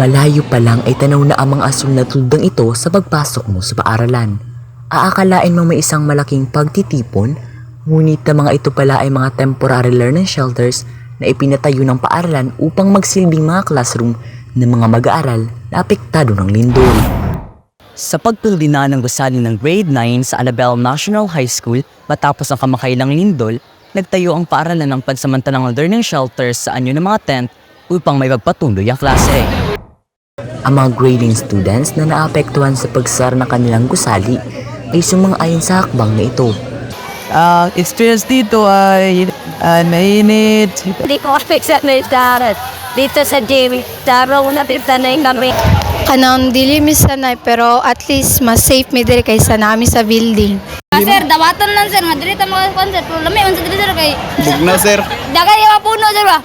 Malayo pa lang ay tanaw na ang mga asong na tuldang ito sa pagpasok mo sa paaralan. Aakalain mong may isang malaking pagtitipon, ngunit ang mga ito pala ay mga temporary learning shelters na ipinatayo ng paaralan upang magsilbing mga classroom ng mga mag-aaral na apektado ng lindol. Sa pagpildi na ng gusali ng grade 9 sa Annabelle National High School matapos ang kamakailang lindol, nagtayo ang paaralan ng pansamantalang learning shelters sa anyo ng mga tent upang may pagpatuloy ang klase. Ang mga grading students na naapektuhan sa pagsara ng kanilang gusali ay sumang-ayon sa hakbang na ito. Ang experience dito ay uh, mainit, Hindi ko expect na darat. Dito sa gym, daraw na tinanay kami. kanang dili mi sanay pero at least mas safe mi diri kaysa nami sa building. Ah, sir, dawatan lang sir, nga diri ta mga concert. Pero lami unsa diri sir kay Bugna sir. dagay yung puno sir ba?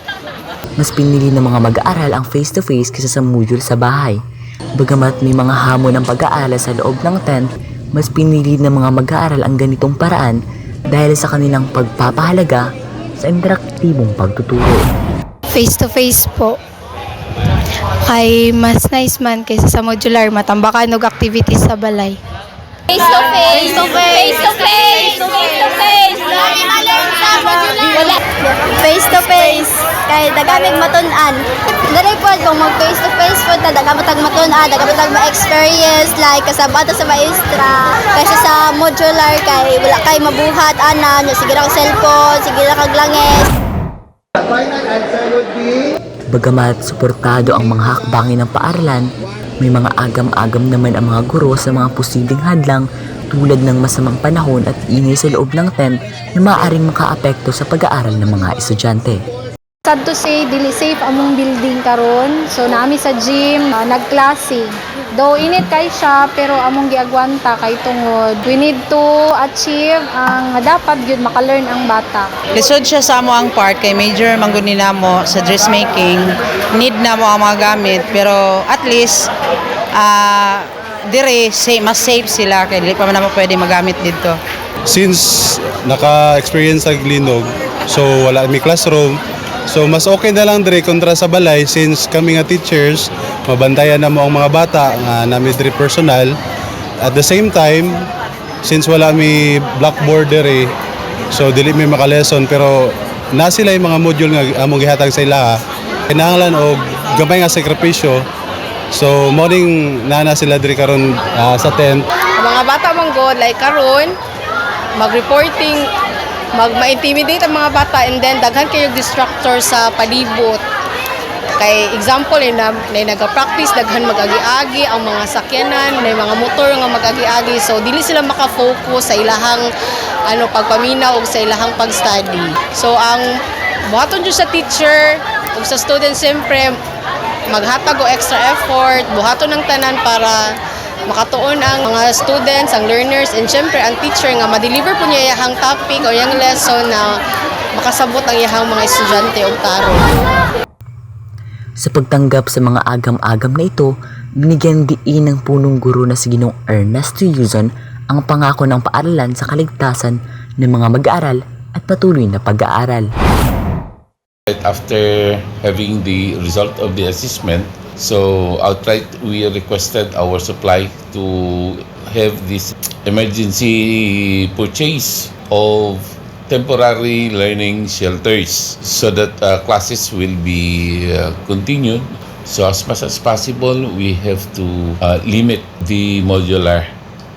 Mas pinili ng mga mag-aaral ang face-to-face kaysa sa module sa bahay. Bagamat may mga hamon ng pag-aaral sa loob ng tent, mas pinili ng mga mag-aaral ang ganitong paraan dahil sa kanilang pagpapahalaga sa interaktibong pagtuturo. Face to face po. Kay mas nice man kaysa sa modular matambakan og activities sa balay. Face to face, face to face, face to face, face to face. Malang sa modular. Face to face, kay dagamig matun-an. Dali po kung mag face to face po ta dagamatag matun-an, dagamatag ma-experience like kasabata sa maestra. Kasi sa modular kay wala kay mabuhat ana, sige ra cellphone, sige ra kag langis. Bagamat suportado ang mga hakbangin ng paaralan, may mga agam-agam naman ang mga guro sa mga posibleng hadlang tulad ng masamang panahon at ingay sa loob ng tent na maaaring makaapekto sa pag-aaral ng mga estudyante. Sad to say, dili safe among building karon. So nami sa gym, uh, nagklase. Though init kay siya, pero among giagwanta kay tungod. We need to achieve ang dapat gyud maka-learn ang bata. Lisod siya sa amo ang part kay major mangguni namo sa dressmaking. Need na mo ang mga gamit pero at least ah dire say, mas safe sila kay dili pa man namo pwede magamit dito. Since naka-experience sa Glinog, so wala may classroom, so mas okay na lang dire kontra sa balay since kami nga teachers, mabantayan na mo ang mga bata nga nami dire personal. At the same time, since wala mi blackboard dire, so dili mi maka-lesson pero na sila yung mga module nga among gihatag sa ila. Kinahanglan og gamay nga sakripisyo. So morning nana sila dire karon ah, sa tent. Ang mga bata man go like karon mag-reporting mag ma-intimidate ang mga bata and then daghan kayo distractor sa palibot. Kay example eh, na, na naga-practice daghan mag-agi-agi ang mga sakyanan may mga motor nga mag-agi-agi. So dili sila maka-focus sa ilahang ano pagpaminaw ug sa ilahang pag-study. So ang buhaton jud sa teacher ug sa student siyempre maghatag og extra effort buhaton ng tanan para makatuon ang mga students, ang learners, and syempre ang teacher nga ma-deliver po niya iyahang topic o iyang lesson na makasabot ang iyahang mga estudyante o taro. Sa pagtanggap sa mga agam-agam na ito, binigyan diin ng punong guro na si Ginong Ernesto Yuzon ang pangako ng paaralan sa kaligtasan ng mga mag-aaral at patuloy na pag-aaral. After having the result of the assessment, so outright we requested our supply to have this emergency purchase of temporary learning shelters so that uh, classes will be uh, continued. So as much as possible, we have to uh, limit the modular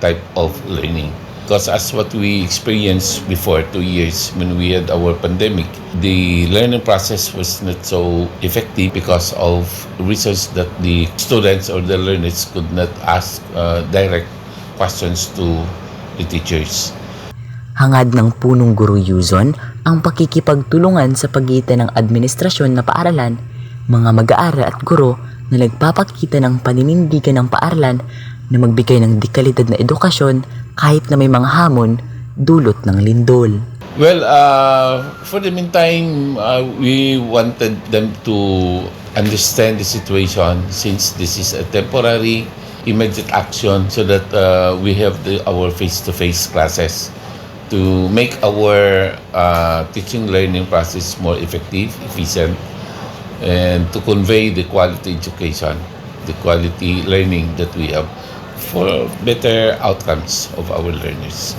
type of learning. Because as what we experienced before two years when we had our pandemic, the learning process was not so effective because of reasons that the students or the learners could not ask uh, direct questions to the teachers. Hangad ng punong guro Yuzon ang pakikipagtulungan sa pagitan ng administrasyon na paaralan, mga mag-aaral at guro na nagpapakita ng paninindigan ng paaralan na magbigay ng dekalidad na edukasyon kahit na may mga hamon dulot ng lindol. Well, uh, for the meantime, uh, we wanted them to understand the situation since this is a temporary, immediate action so that uh, we have the, our face-to-face classes to make our uh, teaching learning process more effective, efficient, and to convey the quality education the quality learning that we have for better outcomes of our learners.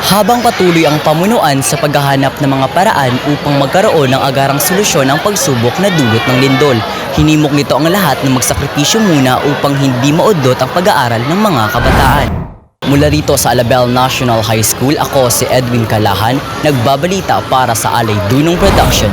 Habang patuloy ang pamunuan sa paghahanap ng mga paraan upang magkaroon ng agarang solusyon ang pagsubok na dulot ng lindol, hinimok nito ang lahat na magsakripisyo muna upang hindi maudlot ang pag-aaral ng mga kabataan. Mula rito sa Alabel National High School, ako si Edwin Kalahan, nagbabalita para sa Alay Dunong Production